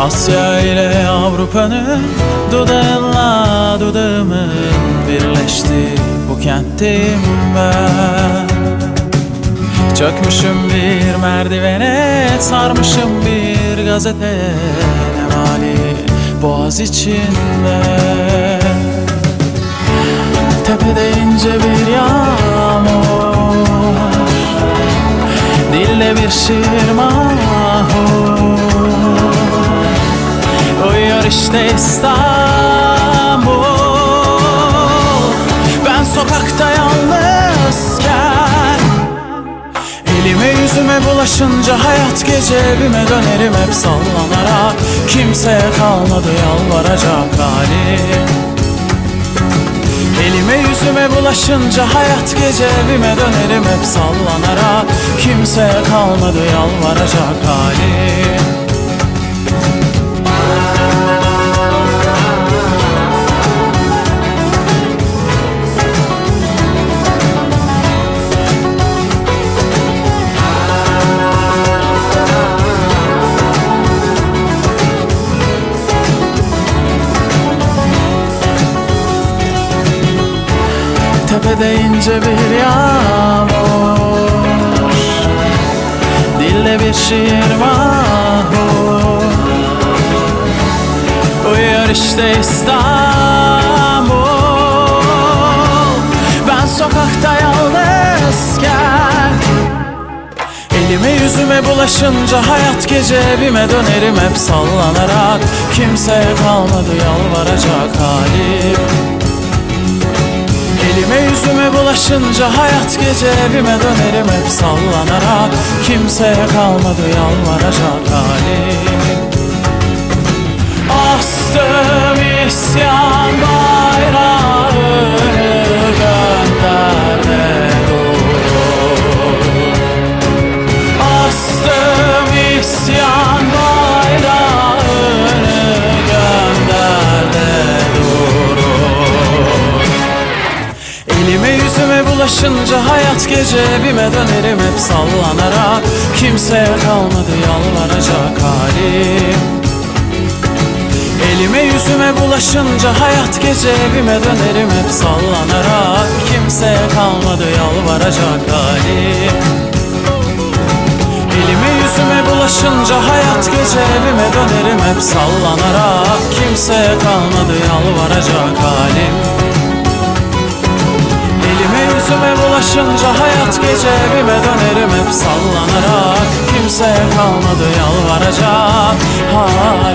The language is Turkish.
Asya ile Avrupa'nın dudağınla dudağımın birleşti bu kentteyim ben. Çökmüşüm bir merdivene sarmışım bir gazete ne mali boğaz içinde. Tepede ince bir yağmur Dille bir şiir İşte İstanbul. Ben sokakta yalnızken Elime yüzüme bulaşınca hayat gece evime dönerim hep sallanarak Kimseye kalmadı yalvaracak halim. Elime yüzüme bulaşınca hayat gece evime dönerim hep sallanarak Kimseye kalmadı yalvaracak halim Tepede ince bir yağmur. Dille bir şiir mahur. Uyuyor işte İstanbul. Ben sokakta yalnızken Elime yüzüme bulaşınca hayat gece evime dönerim hep sallanarak. Kimseye kalmadı yalvaracak halim bulaşınca hayat gece evime dönerim hep sallanarak. Kimseye kalmadı yalvaracak halim. Astım isyan yüzüme bulaşınca hayat gece evime dönerim hep sallanarak. Kimseye kalmadı yalvaracak halim Elime yüzüme bulaşınca hayat gece evime dönerim hep sallanarak. Kimseye kalmadı yalvaracak halim Elime yüzüme bulaşınca hayat gece evime dönerim hep sallanarak. Kimseye kalmadı yalvaracak halim Yüzüme bulaşınca hayat gece evime dönerim. Hep sallanarak Kimseye kalmadı yalvaracak. Halim